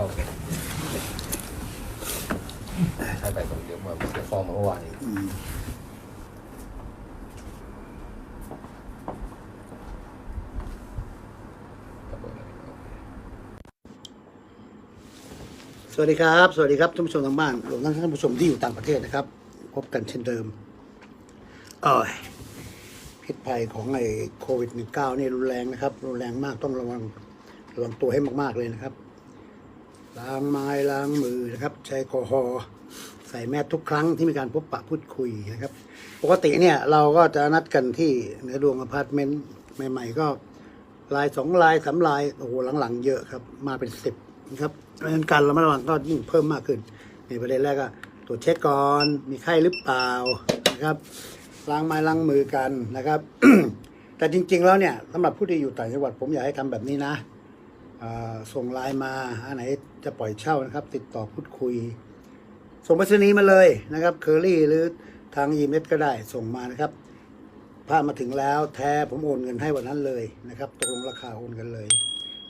เข้าใช้ไปตรงเยอะมาเสียฟองมเมื่อวานนี้สวัสดีครับ สวัสดีครับท่านผู้ชมทางบ้านรวมทั้งท่านผู้ชมที่อยู่ต่างประเทศนะครับ พบกันเช่นเดิมเอ้ยพิษภัยของไอ้โควิด -19 นี่รุนแรงนะครับ รุนแรงมากต้องระวังระวังตัวให้มาก ๆ เลยนะครับ ล้างไม้ล้างมือนะครับ ใช้แอลกอฮอล์ใส่แมสทุกครั้งที่มีการพบปะพูดคุยนะครับ ปกติเนี่ยเราก็จะนัดกันที่เนื้อดวงอพาร์ตเมนต์ใหม่ ๆ ก็ลายสองลายสามลายโอ้โหหลังๆ เยอะครับมาเป็นสิบนะครับเพราะฉะนั้นการระมัดระวังก็ยิ่งเพิ่มมากขึ้นในประเด็นแรกก็ตรวจเช็คก่อนมีไข้หรือเปล่านะครับล้างไม้ล้างมือกันนะครับ แต่จริง ๆ แล้วเนี่ยสำหรับผู้ที่อยู่ต่างจังหวัดผมอยากให้ทำแบบนี้นะ ส่งไลน์มาอันไหนจะปล่อยเช่านะครับ ติดต่อพูดคุย ส่งไปรษณีย์มาเลยนะครับเคอรี่หรือทางอีเมลก็ได้ส่งมานะครับถ้ามาถึงแล้วแท้ผมโอนเงินให้วันนั้นเลยนะครับตกลงราคาโอนกันเลย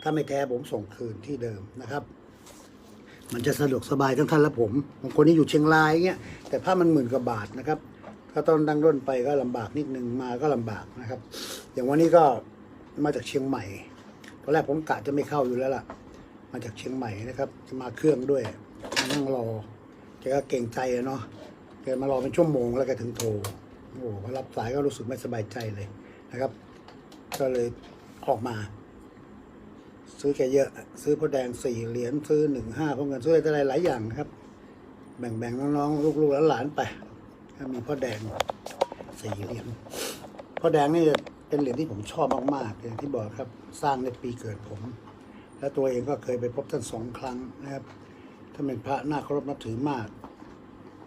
ถ้าไม่แท้ผมส่งคืนที่เดิมนะครับ มันจะสะดวกสบายทั้งท่านและผมบางคนที่อยู่เชียงรายเงี้ยแต่ผ้ามันหมื่นกว่าบาทนะครับถ้าตอนดังร่นไปก็ลำบากนิดนึงมาก็ลำบากนะครับ อย่างวันนี้ก็มาจากเชียงใหม่ อนแรกผมกะจะไม่เข้าอยู่แล้วล่ะ มาจากเชียงใหม่นะครับ จะมาเครื่องด้วยมานั่งรอแกก็เก่งใจอะเนาะแกมารอเป็นชั่วโมงแล้วแกถึงโทรโอ้โหพอรับสายก็รู้สึกไม่สบายใจเลยนะครับ ก็เลยออกมา ซื้อแกเยอะ ซื้อพวแดงสี่เหรียญซื้อหนึ่งห้าพวกเงินซื้ออะไรหลายอย่างครับ แบ่งๆน้องๆลูกๆหลานๆไปก็มีพ่อแดงสี่เหรียญพ่อแดงนี่ เป็นเหรียญที่ผมชอบมากๆอย่างที่บอกครับสร้างในปีเกิดผม และตัวเองก็เคยไปพบท่านสองครั้งนะครับท่านเป็นพระน่าเคารพนับถือมาก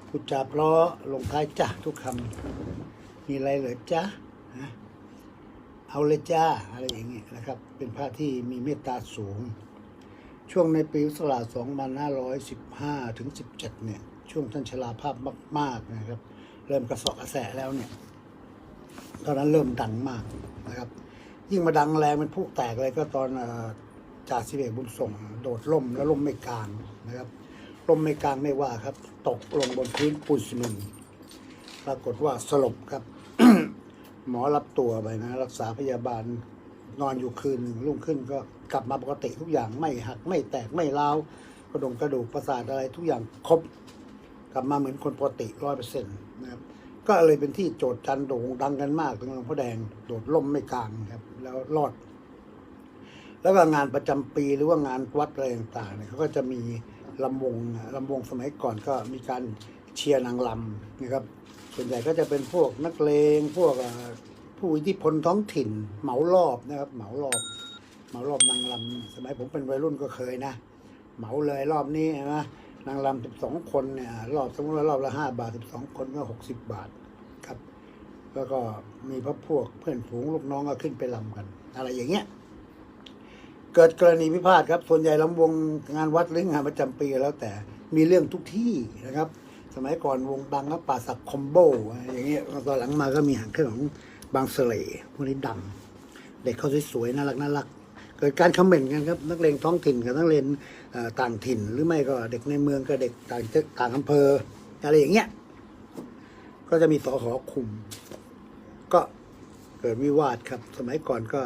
พูดจาเพราะลงท้ายจ้ะทุกคำมีอะไรเหรอจ้ะเอาเลยจ้าอะไรอย่างเงี้ยนะครับ เป็นพระที่มีเมตตาสูง ช่วงในปีพุทธศักราช2515ถึง17เจ็ดเนี่ย ช่วงท่านชราภาพมาก ๆนะครับ เริ่มกระเสอบกระแสแล้วเนี่ย ตอนนั้นเริ่มดังมากนะครับ ยิ่งมาดังแรงเป็นผู้แตกเลยก็ตอนจ่าสิเอกบุญส่ง โดดล่มแล้วล่มไม่กลางนะครับล่มไม่กลางไม่ว่าครับ ตกลงบนพื้นปูนซีเมนต์ปรากฏว่าสลบครับ หมอรับตัวไปนะ รักษาพยาบาลนอนอยู่คืนหนึ่งรุ่งขึ้นก็กลับมาปกติทุกอย่างไม่หักไม่แตกไม่ร้าวกระดงกระดูกประสาทอะไรทุกอย่างครบ กลับมาเหมือนคนปกติร้อยเปอร์เซ็นต์นะครับ ก็เลยเป็นที่โจทย์จันโด่งดังกันมากถึงหลวงพ่อแดงโดดล่มไม่กลางครับ แล้วรอด แล้วก็งานประจำปีหรือว่างานวัดอะไรต่างๆเนี่ยเขาก็จะมีลำวงลำวงสมัยก่อนก็มีการเชียร์นางลำนะครับ ส่วนใหญ่ก็จะเป็นพวกนักเลงพวกผู้อิทธิพลท้องถิ่น เหมารอบนะครับ เหมารอบเหมารอบนางลำสมัยผมเป็นวัยรุ่นก็เคยนะ เหมาเลยรอบนี้นะ นางลำสิบสองคนเนี่ยรอบสมมติว่ารอบละห้าบาทสิบสองคนก็หกสิบบาทครับ แล้วก็มีพวกพวกเพื่อนฝูงลูกน้องก็ขึ้นไปลำกัน อะไรอย่างเงี้ยเกิดกรณีพิพาทครับ ส่วนใหญ่ลำวงงานวัดหรืองานประจำปีแล้วแต่มีเรื่องทุกที่นะครับ สมัยก่อนวงดังก็ป่าสักคอมโบอะไรอย่างเงี้ยตอนหลังมาก็มีหางเครื่องของบางเสล่พวกนี้ดังเด็กเขาสวยๆน่ารักน่ารัก กิดการคอมเมนต์กันครับนักเลงท้องถิ่นกับนักเลงต่างถิ่น หรือไม่ก็เด็กในเมืองกับเด็กต่างต่างอำเภออะไรอย่างเงี้ยก็จะมีสอหอคุม ก็เกิดวิวาทครับ สมัยก่อนก็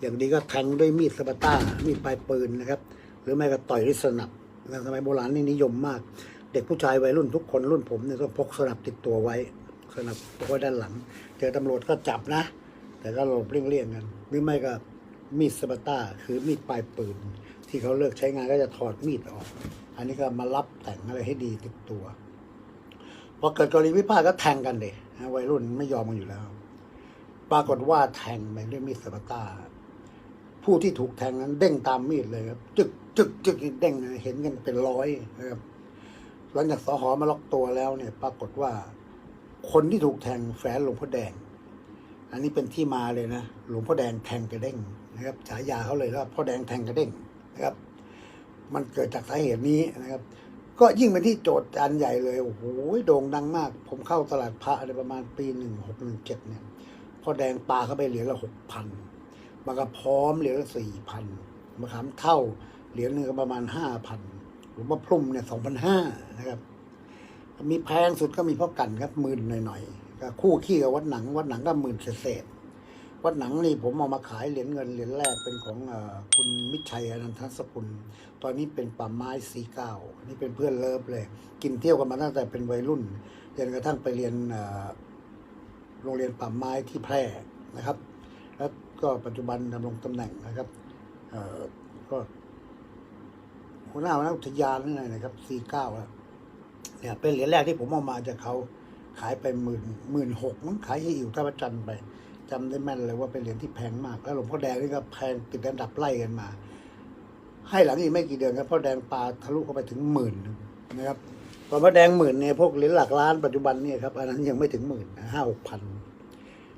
อย่างดีก็แทงด้วยมีดสปาต้ามีดปลายปืนนะครับ หรือไม่ก็ต่อยด้วยสนับนสมัยโบราณนี่นิยมมาก เด็กผู้ชายวัยรุ่นทุกคนรุ่นผมเนี่ยต้องพกสนับติดตัวไว้สนับพกไว้ด้านหลัง เจอตำรวจก็จับนะ แต่ก็หลบเลี่ยงๆกันหรือไม่ก็ มีดสปาต้า คือมีดปลายปืน ที่เขาเลิกใช้งานก็จะถอดมีดออก อันนี้ก็มารับแต่งอะไรให้ดีติดตัวพอเกิดกรณีวิพาทก็แทงกันเด็วัยรุ่นไม่ยอมกันอยู่แล้ว ปรากฏว่าแทงไปด้วยมีดสปาต้า ผู้ที่ถูกแทงนั้นเด้งตามมีดเลยครับ จึกจึกจึกเด้งเห็นกันเป็นร้อยนะครับหลังจากสหอมาล็อกตัวแล้วเนี่ย ปรากฏว่า คนที่ถูกแทงแฝนหลวงพ่อแดง อันนี้เป็นที่มาเลยนะ หลวงพ่อแดงแทงกระเด้ง นะครับฉายาเขาเลยว่าพ่อแดงแทงกระเด้งนะครับ มันเกิดจากสาเหตุนี้นะครับ ก็ยิ่งเป็นที่โจทย์อันใหญ่เลยโอ้โหโด่งดังมาก ผมเข้าตลาดพระในประมาณปีหนึ่งหกหนึ่งเจ็ดเนี่ยพ่อแดงปลาเข้าไปเหรียญละหกพันมากระพร้อมเหรียญละสี่พันมะขามเท่าเหรียญหนึ่งก็ประมาณห้าพันหลวงพ่อพรุ่มเนี่ยสองพันห้านะครับ มีแพงสุดก็มีพ่อกันครับหมื่นหน่อยๆก็คู่ขี้กับวัดหนังวัดหนังก็หมื่นเศษ วัดหนังนี่ผมเอามาขายเหรียญเงินเหรียญแรกเป็นของอคุณมิชัยอนันทสกุล ตอนนี้เป็นป่าไม้สีเก้านี่เป็นเพื่อนเลิฟเลย กินเที่ยวกันมาตั้งแต่เป็นวัยรุ่นจนกระทั่งไปเรียนโรงเรียนป่าไม้ที่แพร่นะครับ แล้วก็ปัจจุบันดำรงตำแหน่งนะครับก็หัวหน้าวนอุทยานนี่ไงนะครับสี่เก้าแล้วเนี่ยเป็นเหรียญแรกที่ผมเอามาจากเขาขายไปหมื่นหมื่นหกมั้งขายให้อิ๋วท่าพระจันทร์ไป จำได้แม่นเลยว่าเป็นเหรียญที่แพงมาก แล้วหลวงพ่อแดงนี่ก็แพงติดอันดับไล่กันมา ให้หลังอีกไม่กี่เดือนครับพ่อแดงปลาทะลุเข้าไปถึงหมื่นนะครับตอนพ่อแดงหมื่นเนี่ยพวกเหรียญหลักล้านปัจจุบันเนี่ยครับอันนั้นยังไม่ถึงหมื่นห้าหกพัน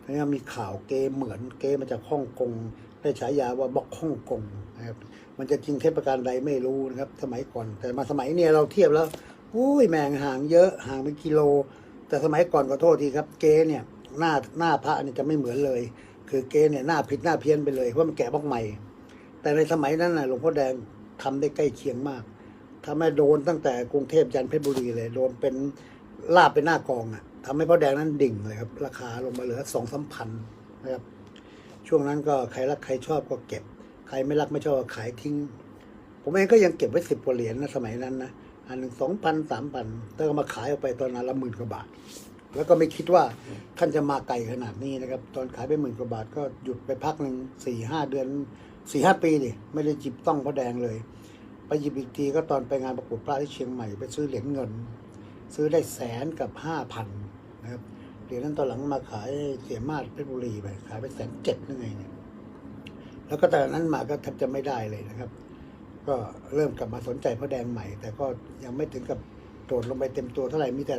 แล้วมีข่าวเกเหมือนเกมมาจากฮ่องกงได้ฉายาว่าบล็อกฮ่องกงนะครับมันจะจริงเท็จประการใดไม่รู้นะครับ สมัยก่อน แต่มาสมัยเนี่ยเราเทียบแล้วอุ้ยแมงห่างเยอะห่างเป็นกิโล แต่สมัยก่อนขอโทษทีครับ เกเนี่ย หน้าหน้าพระนี่จะไม่เหมือนเลย คือเกเนี่ยหน้าผิดหน้าเพี้ยนไปเลยเพราะมันแกะบล็อกใหม่ แต่ในสมัยนั้นน่ะหลวงพ่อแดงทำได้ใกล้เคียงมากทำให้โดนตั้งแต่กรุงเทพยันเพชรบุรีเลยโดนเป็นลาบเป็นหน้ากองอะทำให้พ่อแดงนั้นดิ่งเลยครับ ราคาลงมาเหลือสองสามพันนะครับ ช่วงนั้นก็ใครรักใครชอบก็เก็บ ใครไม่รักไม่ชอบก็ขายทิ้ง ผมเองก็ยังเก็บไว้สิบกว่าเหรียญนะสมัยนั้นนะอันหนึ่งสองพันสามพันแต่ก็มาขายออกไปตอนนั้นละหมื่นกว่าบาท แล้วก็ไม่คิดว่าท่านจะมาไกลขนาดนี้นะครับ ตอนขายไปหมื่นกว่าบาทก็หยุดไปพักหนึ่งสี่ห้าเดือนสี่ห้าปีดิไม่ได้จิบต้องพระแดงเลย ไปหยิบอีกทีก็ตอนไปงานประกวดปลาที่เชียงใหม่ไปซื้อเหรียญเงิน ซื้อได้แสนกับห้าพันนะครับเหรียญนั้นตอนหลังมาขายเสียมาศเพชรบุรีไปขายไปแสนเจ็ดนึงไงเนี่ยแล้วก็แต่นั้นมาก็แทบจะไม่ได้เลยนะครับ ก็เริ่มกลับมาสนใจพระแดงใหม่ แต่ก็ยังไม่ถึงกับโดดลงไปเต็มตัวเท่าไหร่มีแต่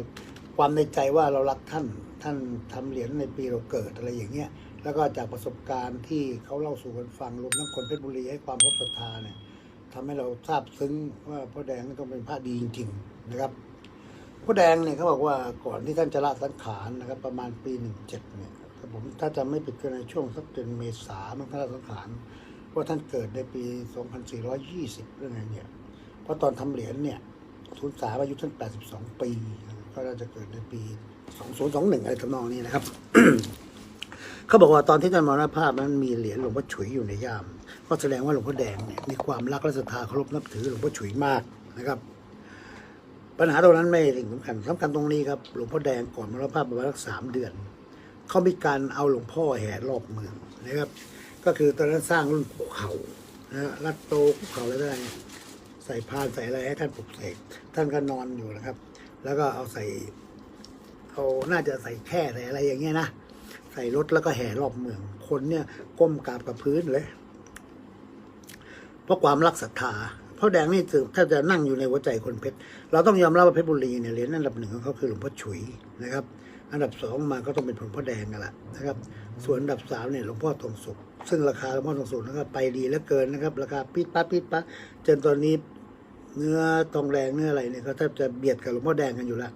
ความในใจว่าเรารักท่านท่านทำเหรียญในปีเราเกิดอะไรอย่างเงี้ยแล้วก็จากประสบการณ์ที่เขาเล่าสู่กันฟังรวมทั้งคนเพชรบุรีให้ความเคารพศรัทธาเนี่ยทำให้เราทราบซึ้งว่าพระแดงนี่ต้องเป็นพระดีจริง ๆ นะครับพระแดงเนี่ยเขาบอกว่าก่อนที่ท่านจะละสังขารนะครับ ประมาณปีหนึ่งเจ็ดเนี่ยถ้าผมถ้าจำไม่ผิดก็ในช่วงสักเดือนเมษาเมันก็ละสังขารว่าท่านเกิดในปี 2420เรื่องไงเนี่ยเพราะตอนทำเหรียญเนี่ยทุนสาอายุท่าน 82 ปีน่าจะเกิดในปี2021อะไรทำนองนี้นะครับเขาบอกว่าตอนที่ท่านมรณภาพนั้นมีเหรียญหลวงพ่อฉุยอยู่ในย่าม ก็แสดงว่าหลวงพ่อแดงเนี่ยมีความรักและศรัทธาเคารพนับถือหลวงพ่อฉุยมากนะครับ ปัญหาตรงนั้นไม่สิ่งสำคัญสำคัญตรงนี้ครับหลวงพ่อแดงก่อนมรณภาพประมาณสักสามเดือนเขามีการเอาหลวงพ่อแห่รอบเมืองนะครับ ก็คือตอนนั้นสร้างรุ่นภูเขานะรัดโตภูเขาแล้วได้ใส่พานใส่อะไรให้ท่านปลุกเสกท่านก็นอนอยู่นะครับ แล้วก็เอาใส่เอาน่าจะใส่แค่ใส่อะไรอย่างเงี้ยนะใส่รถแล้วก็แห่รอบเมือง คนเนี่ยก้มกราบกับพื้นเลย เพราะความรักศรัทธาเพราะแดงนี่ถือถ้าจะนั่งอยู่ในหัวใจคนเพชร เราต้องยอมรับว่าเพชรบุรีเนี่ยเหรียญอันดับหนึ่งของเขาคือหลวงพ่อฉุยนะครับ อันดับสองมาก็ต้องเป็นหลวงพ่อแดงกันละนะครับ ส่วนอันดับสามเนี่ยหลวงพ่อทองสุข ซึ่งราคาหลวงพ่อทองสุขนะครับไปดีเหลือเกินนะครับ ราคาปิดปั๊บปิดปั๊บจนตอนนี้ เนื้อทองแดงเนื้ออะไรเนี่ยเขาแทบจะเบียดกับหลวงพ่อแดงกันอยู่แล้ว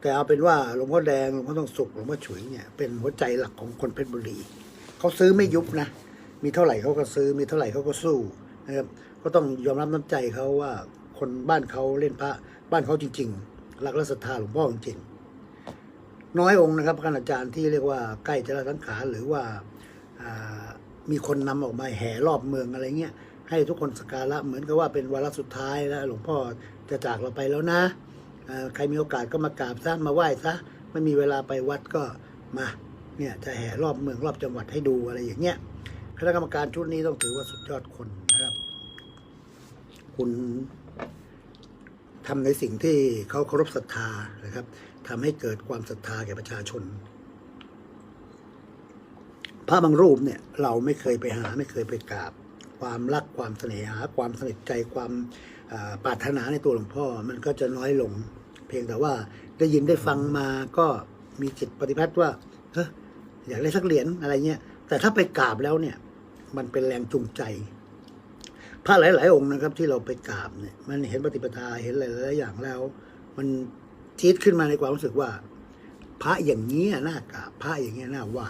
แต่เอาเป็นว่าหลวงพ่อแดงหลวงพ่อทองสุขหลวงพ่อฉุยเนี่ยเป็นหัวใจหลักของคนเพชรบุรีเขาซื้อไม่ยุบนะมีเท่าไหร่เขาก็ซื้อมีเท่าไหร่เขาก็สู้นะครับก็ต้องยอมรับน้ำใจเขาว่าคนบ้านเขาเล่นพระบ้านเขาจริงๆรักและศรัทธาหลวงพ่อจริงๆน้อยองค์นะครับคณาจารย์ที่เรียกว่าใกล้จะละสังขารหรือว่าอ่ามีคนนำออกมาแห่รอบเมืองอะไรเงี้ย ให้ทุกคนสักการะเหมือนกับว่าเป็นวาระสุดท้ายแล้วหลวงพ่อจะจากเราไปแล้วนะใครมีโอกาสก็มากราบซะมาไหว้ซะไม่มีเวลาไปวัดก็มาเนี่ยจะแห่รอบเมืองรอบจังหวัดให้ดูอะไรอย่างเงี้ยคณะกรรมการชุดนี้ต้องถือว่าสุดยอดคนนะครับ คุณทำในสิ่งที่เขาเคารพศรัทธานะครับทำให้เกิดความศรัทธาแก่ประชาชน พระบางรูปเนี่ย เราไม่เคยไปหาไม่เคยไปกราบ ความรักความเสน่หา ความสนิทใจความปรารถนาในตัวหลวงพ่อมันก็จะน้อยลง เพียงแต่ว่าได้ยินได้ฟังมาก็มีจิตปฏิพัติว่าเฮ้ยอยากได้สักเหรียญอะไรเงี้ยแต่ถ้าไปกราบแล้วเนี่ย มันเป็นแรงจูงใจพระหลาย ๆ องค์นะครับ ที่เราไปกราบเนี่ยมันเห็นปฏิปทาเห็นหลายๆอย่างแล้ว มันจี๊ดขึ้นมาในความรู้สึกว่า พระอย่างนี้น่ากราบพระอย่างนี้น่าไหว้